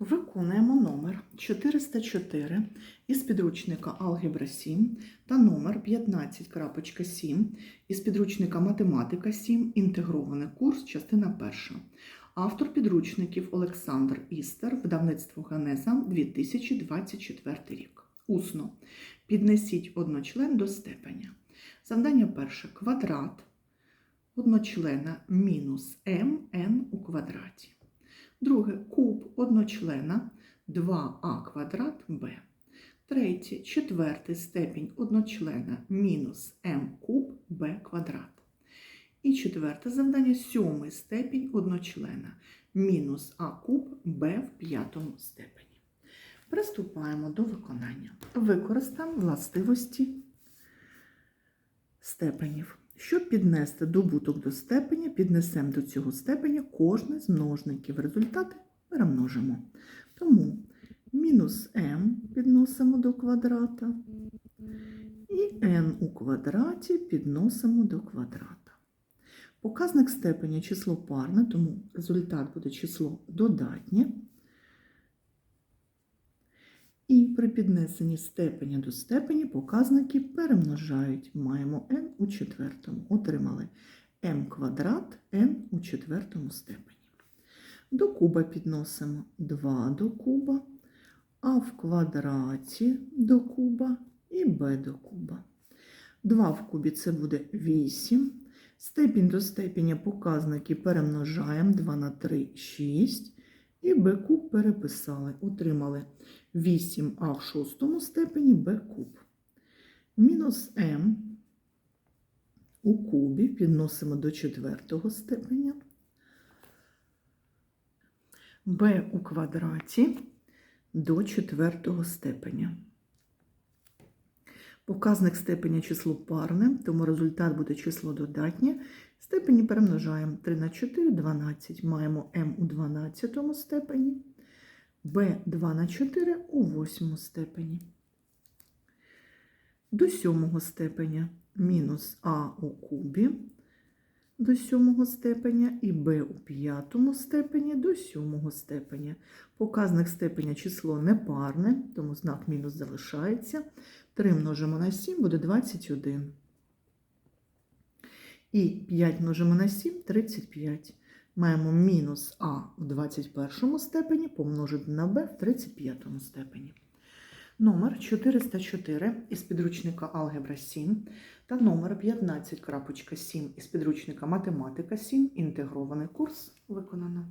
Виконуємо номер 404 із підручника Алгебра 7 та номер 15.7 із підручника Математика 7. Інтегрований курс, частина 1. Автор підручників Олександр Істер, видавництво Генеза 2024 рік. Усно. Піднесіть одночлен до степеня. Завдання перше. Квадрат одночлена мінус mn у квадраті. Друге куб одночлена 2а квадрат b. Третє, четвертий степінь одночлена мінус m куб b квадрат. І четверте завдання сьомий степінь одночлена мінус а куб b в п'ятому степені. Приступаємо до виконання. Використаємо властивості степенів. Щоб піднести добуток до степеня, піднесемо до цього степеня кожне з множників. Результати перемножимо. Тому мінус m підносимо до квадрата і n у квадраті підносимо до квадрата. Показник степеня число парне, тому результат буде число додатнє. І при піднесенні степеня до степені показники перемножають. Маємо n у четвертому. Отримали m квадрат n у четвертому степені. До куба підносимо 2 до куба, а в квадраті до куба і b до куба. 2 в кубі це буде 8. Степінь до степеня показники перемножаємо 2 на 3 6. І Б куб переписали. Отримали 8а в шостому степені Б куб. Мінус М у кубі підносимо до четвертого степеня. Б у квадраті до четвертого степеня. Показник степеня число парне, тому результат буде число додатнє. Степені перемножаємо 3 на 4 12. Маємо М у 12 степені, Б 2 на 4 у 8 степені. До 7 степеня мінус а у кубі до 7 степеня і b у 5 степені до 7 степеня. Показник степеня число непарне, тому знак мінус залишається. 3 множимо на 7 буде 21. І 5 множимо на 7 35. Маємо мінус а в 21 степені помножити на b в 35 степені. Номер 404 із підручника Алгебра 7 та номер 15.7 із підручника Математика 7. Інтегрований курс виконано.